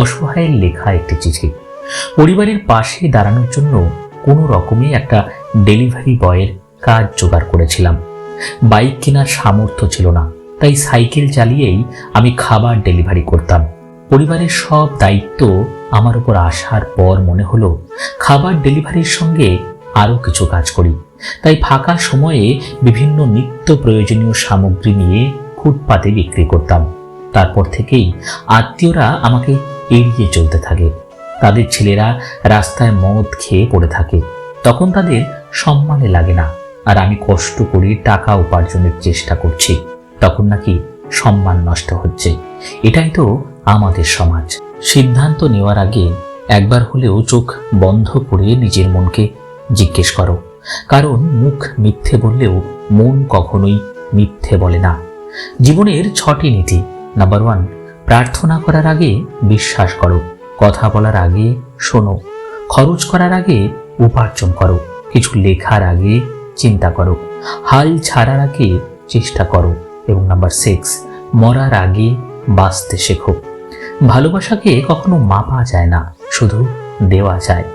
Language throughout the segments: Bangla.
অসহায়ের লেখা একটি চিঠি। পরিবারের পাশে দাঁড়ানোর জন্য কোনো রকমে একটা ডেলিভারি বয়ের কাজ জোগাড় করেছিলাম। বাইক কেনার সামর্থ্য ছিল না, তাই সাইকেল চালিয়েই আমি খাবার ডেলিভারি করতাম। পরিবারের সব দায়িত্ব আমার উপর আসার পর মনে হলো, খাবার ডেলিভারির সঙ্গে আরও কিছু কাজ করি। তাই ফাঁকা সময়ে বিভিন্ন নিত্য প্রয়োজনীয় সামগ্রী নিয়ে ফুটপাতে বিক্রি করতাম। তারপর থেকেই আত্মীয়রা আমাকে এড়িয়ে চলতে থাকে। তাদের ছেলেরা রাস্তায় মদ খেয়ে পড়ে থাকে। তখন তাদের সম্মানে লাগে না। আর আমি কষ্ট করে টাকা উপার্জনের চেষ্টা করছি। তখন নাকি সম্মান নষ্ট হচ্ছে। এটাই তো আমাদের সমাজ। সিদ্ধান্ত নেওয়ার আগে একবার হলেও চোখ বন্ধ করে নিজের মনকে জিজ্ঞেস করো। কারণ মুখ মিথ্যে বললেও মন কখনোই মিথ্যে বলে না। জীবনের ছটি নীতি। নাম্বার ওয়ান প্রার্থনা করার আগে বিশ্বাস করো, কথা বলার আগে শোনো, খরচ করার আগে উপার্জন করো, কিছু লেখার আগে চিন্তা করো, হাল ছাড়ার আগে চেষ্টা করো এবং নাম্বার সিক্স মরার আগে বাঁচতে শেখো। ভালোবাসাকে কখনো মাপা যায় না, শুধু দেওয়া যায়।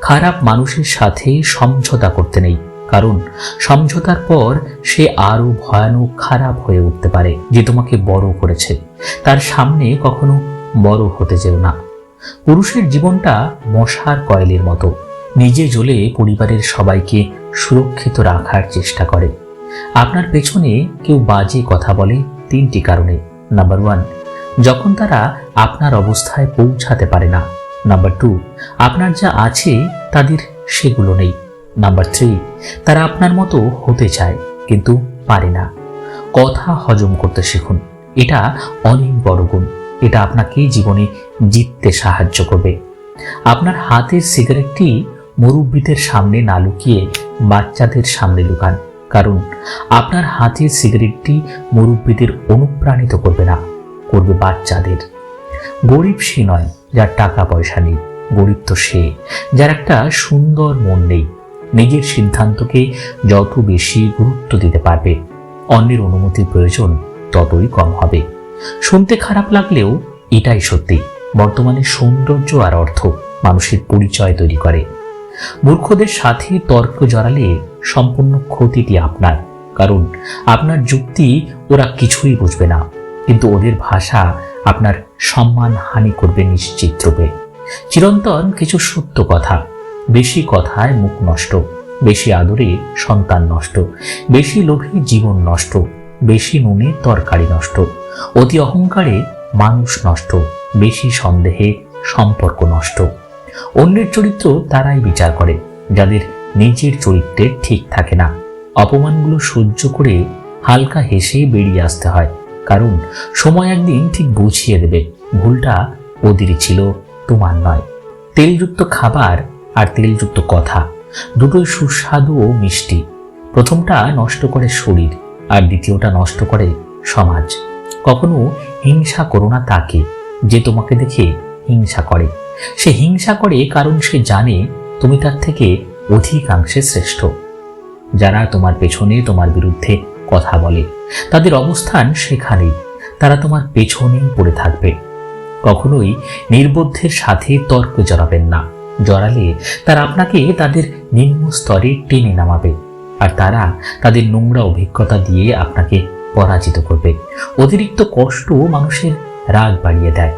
খারাপ মানুষের সাথে সমঝোতা করতে নেই, কারণ সমঝোতার পর সে আরও ভয়ানক খারাপ হয়ে উঠতে পারে, যে তোমাকে বড় করেছে। তার সামনে কখনো বড় হতে যেও না। পুরুষের জীবনটা মশার কয়েলের মতো। নিজে জ্বলে পরিবারের সবাইকে সুরক্ষিত রাখার চেষ্টা করে। আপনার পেছনে কেউ বাজে কথা বলে তিনটি কারণে। নাম্বার ওয়ান, যখন তারা আপনার অবস্থায় পৌঁছাতে পারে না। নাম্বার টু, আপনার যা আছে তাদের সেগুলো নেই। নাম্বার থ্রি, তারা আপনার মতো হতে চায়, কিন্তু পারে না। কথা হজম করতে শিখুন। এটা অনেক বড় গুণ। এটা আপনাকে জীবনে জিততে সাহায্য করবে। আপনার হাতের সিগারেটটি মুরব্বীদের সামনে না লুকিয়ে বাচ্চাদের সামনে লুকান, কারণ আপনার হাতের সিগারেটটি মুরব্বীদের অনুপ্রাণিত করবে না, করবে বাচ্চাদের। গরিব সে নয় যার টাকা পয়সা নেই, গরিব তো সে, যার একটা সুন্দর মন নেই। নিজের সিদ্ধান্তকে যত বেশি গুরুত্ব দিতে পারবে, অন্যের অনুমতির প্রয়োজন ততই কম হবে। শুনতে খারাপ লাগলেও এটাই সত্যি। বর্তমানে সৌন্দর্য আর অর্থ মানুষের পরিচয় তৈরি করে। মূর্খদের সাথে তর্ক জড়ালে সম্পূর্ণ ক্ষতিটি আপনার। কারণ আপনার যুক্তি ওরা কিছুই বুঝবে না। কিন্তু ওদের ভাষা আপনার সম্মান হানি করবে নিশ্চিত রূপে। চিরন্তন কিছু সত্য কথা। বেশি কথায় মুখ নষ্ট। বেশি আদরে সন্তান নষ্ট। বেশি লোভে জীবন নষ্ট। বেশি নুনে তরকারি নষ্ট। অতি অহংকারে মানুষ নষ্ট, বেশি সন্দেহে সম্পর্ক নষ্ট। অন্যের চরিত্র তারাই বিচার করে, যাদের নিজের চরিত্রে ঠিক থাকে না। অপমানগুলো সহ্য করে হালকা হেসে বেরিয়ে আসতে হয়, কারণ সময় একদিন ঠিক বুঝিয়ে দেবে, ভুলটা ওদেরই ছিল, তোমার নয়। তেলযুক্ত খাবার আর তেলযুক্ত কথা, দুটোই সুস্বাদু ও মিষ্টি। প্রথমটা নষ্ট করে শরীর আর দ্বিতীয়টা নষ্ট করে সমাজ। কখনো হিংসা করো না তাকে, যে তোমাকে দেখে হিংসা করে। সে হিংসা করে কারণ সে জানে তুমি তার থেকে অধিকাংশে শ্রেষ্ঠ। যারা তোমার পেছনে তোমার বিরুদ্ধে কথা বলে, তাদের অবস্থান সেখানেই। তারা তোমার পেছনেই পড়ে থাকবে। কখনোই নির্বোধের সাথে তর্ক জড়াবেন না। জড়ালে তারা আপনাকে তাদের নিম্ন স্তরে টেনে নামাবে। আর তারা তাদের নোংরা অভিজ্ঞতা দিয়ে আপনাকে পরাজিত করবে। অতিরিক্ত কষ্ট মানুষের রাগ বাড়িয়ে দেয়।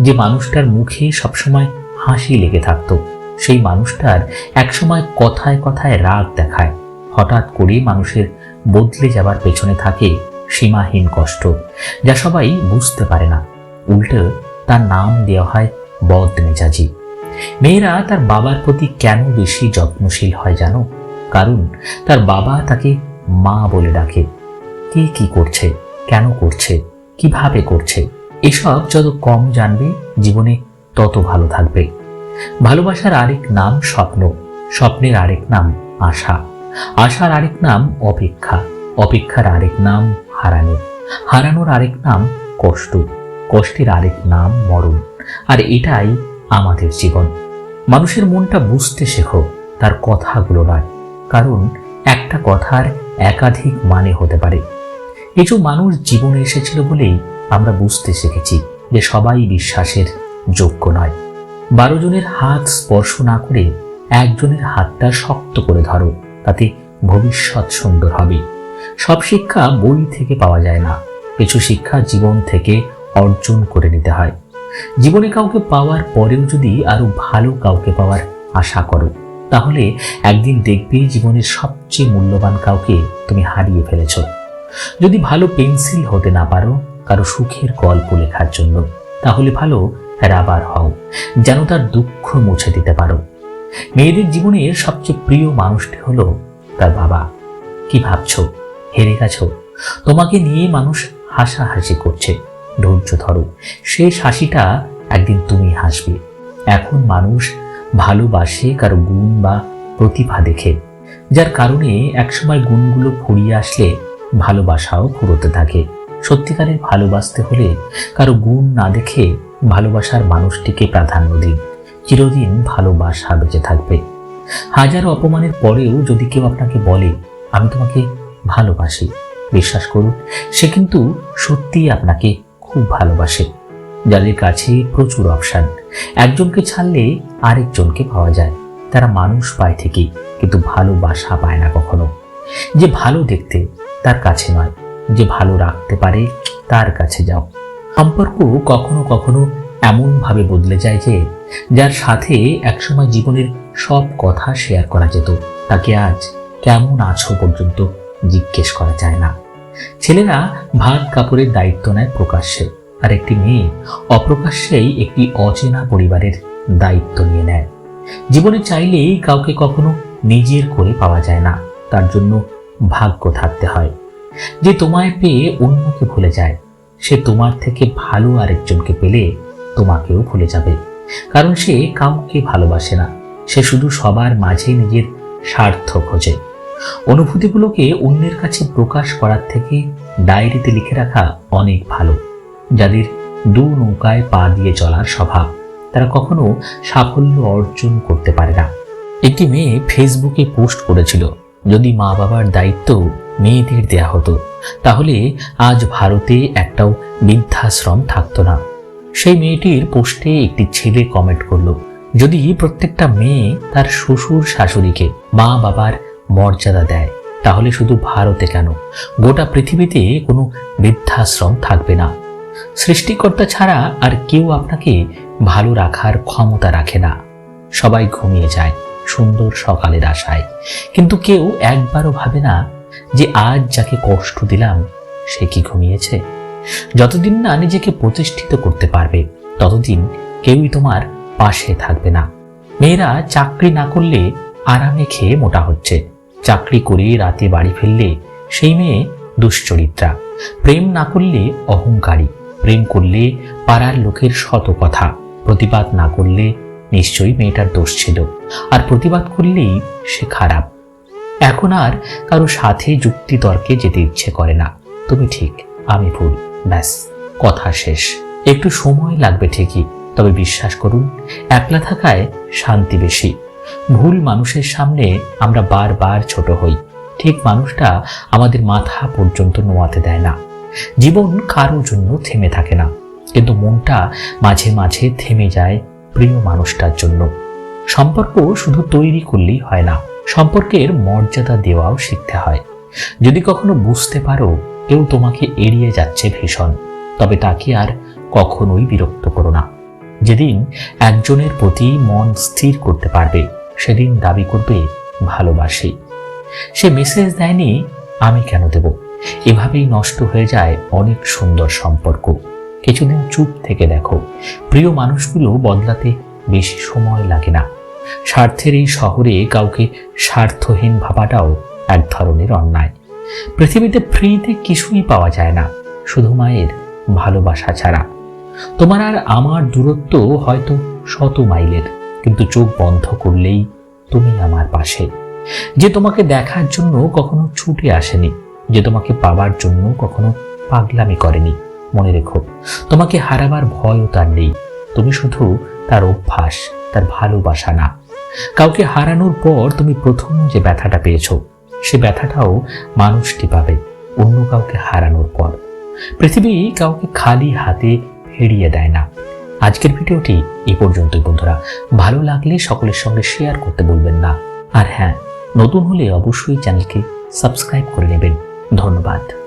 যে মানুষটার মুখে সবসময় হাসি লেগে থাকতো, সেই মানুষটার একসময় কথায় কথায় রাগ দেখায়। হঠাৎ করে মানুষের বদলে যাবার পেছনে থাকে সীমাহীন কষ্ট, যা সবাই বুঝতে পারে না। উল্টো তার নাম দেওয়া হয় বদ মেজাজি মেয়েরা তার বাবার প্রতি কেন বেশি যত্নশীল হয় জানো? কারণ তার বাবা তাকে মা বলে ডাকে। কে কি করছে? কেন করছে? কীভাবে করছে? এসব যত কম জানবে, জীবনে তত ভালো থাকবে। ভালোবাসার আরেক নাম স্বপ্ন, স্বপ্নের আরেক নাম আশা। আশার আরেক নাম অপেক্ষা, অপেক্ষার আরেক নাম হারানো। হারানোর আরেক নাম কষ্ট, কষ্টের আরেক নাম মরণ। আর এটাই আমাদের জীবন। মানুষের মনটা বুঝতে শেখো, তার কথাগুলো নয়। কারণ একটা কথার একাধিক মানে হতে পারে। কিছু মানুষ জীবনে এসেছিল বলেই আমরা বুঝতে শিখেছি যে সবাই বিশ্বাসের যোগ্য নয়। বারো জনের হাত স্পর্শ না করে একজনের হাতটা শক্ত করে ধরো, তাতে ভবিষ্যৎ সুন্দর হবে। সব শিক্ষা বই থেকে পাওয়া যায় না। কিছু শিক্ষা জীবন থেকে অর্জন করে নিতে হয়। জীবনে কাউকে পাওয়ার পরেও যদি আরও ভালো কাউকে পাওয়ার আশা করো তাহলে একদিন দেখবে জীবনের সবচেয়ে মূল্যবান কাউকে তুমি হারিয়ে ফেলেছ। যদি ভালো পেন্সিল হতে না পারো, কারও সুখের গল্প লেখার জন্য, তাহলে ভালো রাবার হও, যেন তার দুঃখ মুছে দিতে পারো। মেয়েদের জীবনের সবচেয়ে প্রিয় মানুষটি হলো তার বাবা। কি ভাবছ? হেরে গেছো? তোমাকে নিয়ে মানুষ হাসাহাসি করছে। ধৈর্য ধরো, শেষ হাসিটা একদিন তুমি হাসবে। এখন মানুষ ভালোবাসে কারও গুণ বা প্রতিভা দেখে, যার কারণে একসময় গুণগুলো ফুরিয়ে আসলে ভালোবাসাও ফুরোতে থাকে। সত্যিকারের ভালোবাসতে হলে কারও গুণ না দেখে ভালোবাসার মানুষটিকে প্রাধান্য দিন। চিরদিন ভালোবাসা বেঁচে থাকবে। হাজার অপমানের পরেও যদি কেউ আপনাকে বলে, আমি তোমাকে ভালোবাসি। বিশ্বাস করুন, সে কিন্তু সত্যিই আপনাকে খুব ভালোবাসে, যাদের কাছে প্রচুর অপশান। একজনকে ছাড়লে আরেকজনকে পাওয়া যায়। তারা মানুষ পায় ঠিকই, কিন্তু ভালোবাসা পায় না কখনো। যে ভালো দেখতে, তার কাছে নয়। যে ভালো রাখতে পারে, তার কাছে যাও। সম্পর্ক কখনো কখনো এমনভাবে বদলে যায় যে, যার সাথে একসময় জীবনের সব কথা শেয়ার করা যেত, তাকে আজ কেমন আছো পর্যন্ত জিজ্ঞেস করা যায় না। ছেলেরা ভাত কাপড়ের দায়িত্ব নেয় প্রকাশ্যে। আর একটি মেয়ে অপ্রকাশ্যেই একটি অচেনা পরিবারের দায়িত্ব নিয়ে নেয়। জীবনে চাইলেই কাউকে কখনো নিজের করে পাওয়া যায় না। তার জন্য ভাগ্য থাকতে হয়। যে তোমায় পেয়ে অন্যকে ভুলে যায়, সে তোমার থেকে ভালো আরেকজনকে পেলে তোমাকেও ভুলে যাবে। কারণ সে কাউকে ভালোবাসে না। সে শুধু সবার মাঝে নিজের স্বার্থ খোঁজে। অনুভূতিগুলোকে অন্যের কাছে প্রকাশ করার থেকে ডায়েরিতে লিখে রাখা অনেক ভালো। যাদের দু নৌকায় পা দিয়ে চলার স্বভাব, তারা কখনো সাফল্য অর্জন করতে পারে না। একটি মেয়ে ফেসবুকে পোস্ট করেছিল, যদি মা বাবার দায়িত্ব মেয়েদের দেয়া হতো, তাহলে আজ ভারতে একটাও বৃদ্ধাশ্রম থাকতো না। সেই মেয়েটির পোস্টে একটি ছেলে কমেন্ট করল, যদি প্রত্যেকটা মেয়ে তার শ্বশুর শাশুড়িকে মা বাবার মর্যাদা দেয়, তাহলে শুধু ভারতে কেন? গোটা পৃথিবীতে কোনো বৃদ্ধাশ্রম থাকবে না। সৃষ্টিকর্তা ছাড়া আর কেউ আপনাকে ভালো রাখার ক্ষমতা রাখে না। সবাই ঘুমিয়ে যায় সুন্দর সকালের আশায়। কিন্তু কেউ একবারও ভাবে না যে আজ যাকে কষ্ট দিলাম, সে কি ঘুমিয়েছে? যতদিন না নিজেকে প্রতিষ্ঠিত করতে পারবে, ততদিন কেউই তোমার পাশে থাকবে না। মেয়েরা চাকরি না করলে আরামে খেয়ে মোটা হচ্ছে। চাকরি করে রাতে বাড়ি ফিরলে সেই মেয়ে দুশ্চরিত্রা। প্রেম না করলে অহংকারী। প্রেম করলে পাড়ার লোকের শত কথা। প্রতিবাদ না করলে নিশ্চয়ই মেয়েটার দোষ ছিল। আর প্রতিবাদ করলেই সে খারাপ। এখন আর কারও সাথে যুক্তি তর্কে যেতে ইচ্ছে করে না। তুমি ঠিক, আমি ভুল, ব্যাস, কথা শেষ। একটু সময় লাগবে ঠিকই, তবে বিশ্বাস করুন, একলা থাকায় শান্তি বেশি। ভুল মানুষের সামনে আমরা বারবার ছোট হই। ঠিক মানুষটা আমাদের মাথা পর্যন্ত নোয়াতে দেয় না। জীবন কারও জন্য থেমে থাকে না। কিন্তু মনটা মাঝে মাঝে থেমে যায় প্রিয় মানুষটার জন্য। সম্পর্ক শুধু তৈরি করলেই হয় না, সম্পর্কের মর্যাদা দেওয়াও শিখতে হয়। যদি কখনো বুঝতে পারো, কেউ তোমাকে এড়িয়ে যাচ্ছে ভীষণ, তবে তাকে আর কখনোই বিরক্ত করো না। যেদিন একজনের প্রতি মন স্থির করতে পারবে, সেদিন দাবি করবে, ভালোবাসি। সে মেসেজ দেয়নি, আমি কেন দেব? এভাবেই নষ্ট হয়ে যায় অনেক সুন্দর সম্পর্ক। কিছুদিন চুপ থেকে দেখো। প্রিয় মানুষগুলো বদলাতে বেশি সময় লাগে না। স্বার্থের এই শহরে কাউকে স্বার্থহীন ভাবাটাও এক ধরনের অন্যায়। পৃথিবীতে ফ্রিতে কিছুই পাওয়া যায় না, শুধু মায়ের ভালোবাসা ছাড়া। তোমার আর আমার দূরত্ব হয়তো শত মাইলের, কিন্তু চোখ বন্ধ করলেই তুমি আমার পাশে। যে তোমাকে দেখার জন্য কখনো ছুটে আসেনি যে তোমাকে পাবার জন্য কখনো পাগলামি করেনি, মনে রেখো। তোমাকে হারাবার ভয়ও তার নেই। তুমি শুধু তার অভ্যাস, তার ভালোবাসা না। কাউকে হারানোর পর তুমি প্রথম যে ব্যথাটা পেয়েছ, সে ব্যথাটাও মানুষটি পাবে অন্য কাউকে হারানোর পর। পৃথিবী কাউকে খালি হাতে ফিরিয়ে দেয় না। আজকের ভিডিওটি এই পর্যন্তই, বন্ধুরা। ভালো লাগলে সকলের সঙ্গে শেয়ার করতে বলবেন না। আর হ্যাঁ নতুন হলে অবশ্যই চ্যানেলকে সাবস্ক্রাইব করে নেবেন। ধন্যবাদ।